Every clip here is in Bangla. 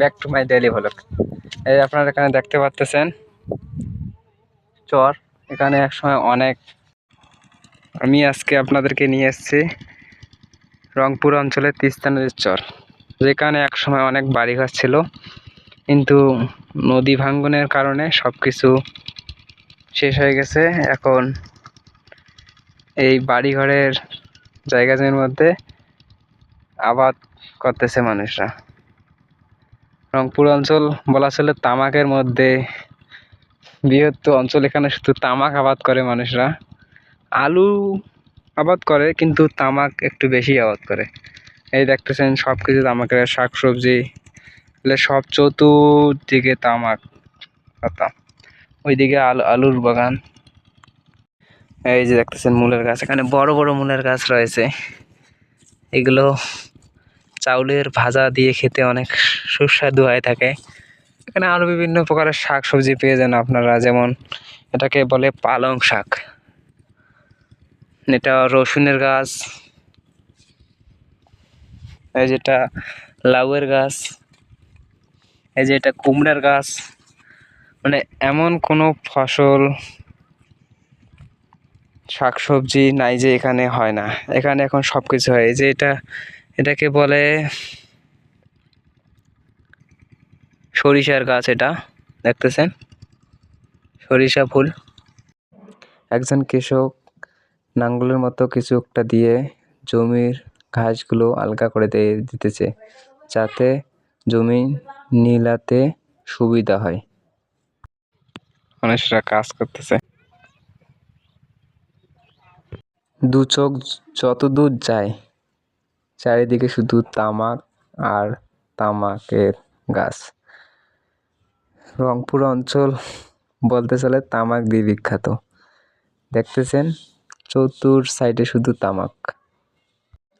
Back to my daily vlog এই আপনারা এখানে দেখতে পাচ্তেছেন চর। এখানে একসময় অনেক আমি আজকে আপনাদেরকে নিয়ে এসেছি রংপুর অঞ্চলের তিস্তা নদীর চর। যেখানে একসময় অনেক বাড়িঘর ছিল, কিন্তু নদী ভাঙ্গনের কারণে সব কিছু শেষ হয়ে গেছে। এখন এই বাড়িঘরের জায়গা জমির মধ্যে আবাদ করতেছে মানুষরা। রংপুর অঞ্চল বলা চলে তামাকের মধ্যে। বৃহত্তর অঞ্চল এখানে শুধু তামাক আবাদ করে মানুষরা। আলু আবাদ করে, কিন্তু তামাক একটু বেশি আবাদ করে। এই দেখতেছেন সব কিছু তামাকের শাক সবজি এগুলো সব চতুর্দিকে তামাক পাতা। ওইদিকে আলু, আলুর বাগান। এই যে দেখতেছেন মূলের গাছ, এখানে বড় বড় মূলের গাছ রয়েছে। এগুলো চাউলের ভাজা দিয়ে খেতে অনেক সুস্বাদু হয়ে থাকে। এখানে আরও বিভিন্ন প্রকারের শাক সবজি পেয়ে যান আপনারা, যেমন এটাকে বলে পালং শাক। এটা রসুনের গাছ, এই যেটা লাউয়ের গাছ, এই যে এটা কুমড়ার গাছ। মানে এমন কোনো ফসল, শাকসবজি নাই যে এখানে হয় না। এখানে এখন সব কিছু হয়। এই যে এটা এটাকে বলে সরিষার গাছ এটা, দেখতেছেন? সরিষা ফুল। একজন কৃষক নাঙ্গলের মতো কিছু একটা দিয়ে জমির ঘাসগুলো আলগা করে দিতেছে, যাতে জমি নীলাতে সুবিধা হয়। মানুষরা কাজ করতেছে। দু চোখ যত দূর যায় চারিদিকে শুধু তামাক আর তামাকের গাছ। রংপুর অঞ্চল বলতে চলে তামাক দিয়ে বিখ্যাত। দেখতেছেন, চতুর সাইডে শুধু তামাক।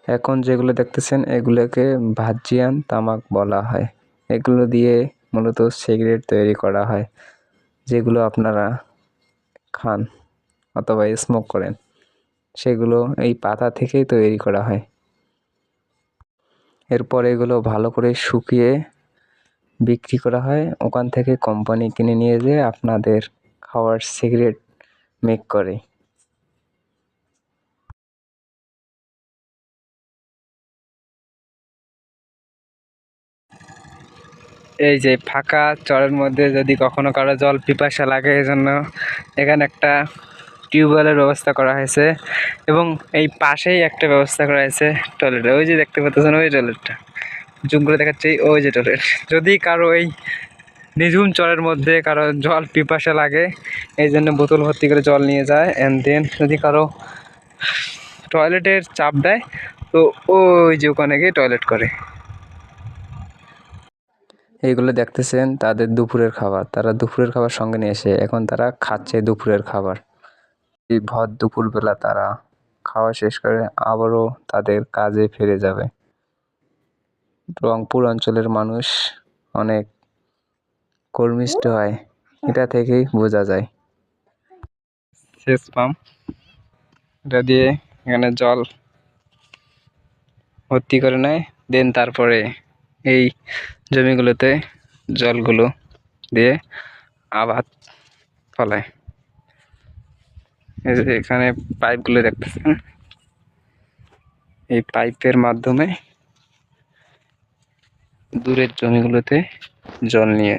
এখন যেগুলো দেখতেছেন, এগুলোকে ভাজিয়ান তামাক বলা হয়। এগুলো দিয়ে মূলত সিগারেট তৈরি করা হয়, যেগুলো আপনারা খান অথবা স্মোক করেন। সেগুলো এই পাতা থেকেই তৈরি করা হয়। এরপর এগুলো ভালো করে শুকিয়ে বিক্রি করা হয়। ওখান থেকে কোম্পানি কিনে নিয়ে যেয়ে আপনাদের খাওয়ার সিগারেট মেক করে। এই যে ফাঁকা চরের মধ্যে যদি কখনো কারও জল পিপাসা লাগে এই জন্য এখানে একটা টিউবওয়েলের ব্যবস্থা করা হয়েছে এবং এই পাশেই একটা ব্যবস্থা করা হয়েছে টয়লেটের ওই যে দেখতে পাচ্ছেন, ওই টয়লেটটা জুম করে দেখাচ্ছি, ওই যে টয়লেট যদি কারও এই নিঝুম চরের মধ্যে কারও জল পিপাসা লাগে, এই জন্য বোতল ভর্তি করে জল নিয়ে যায় অ্যান্ড দেন যদি কারও টয়লেটের চাপ দেয়, তো ওই যে ওখানে গিয়ে টয়লেট করে। এইগুলো দেখতেছেন তাদের দুপুরের খাবার। তারা দুপুরের খাবার সঙ্গে নিয়ে এসে এখন তারা খাচ্ছে দুপুরের খাবার। ভর দুপুরবেলা তারা খাওয়া শেষ করে আবারও তাদের কাজে ফিরে যাবে। রংপুর অঞ্চলের মানুষ অনেক কর্মিষ্ঠ হয়, এটা থেকেই বোঝা যায়। সেচ পাম্প, এটা দিয়ে এখানে জল ভর্তি করে নেয়, দেন তারপরে এই জমিগুলোতে জলগুলো দিয়ে আবাদ ফলায়। এখানে পাইপগুলো দেখতেছেন। এই পাইপের মাধ্যমে দূরের জমিগুলোতে জল নিয়ে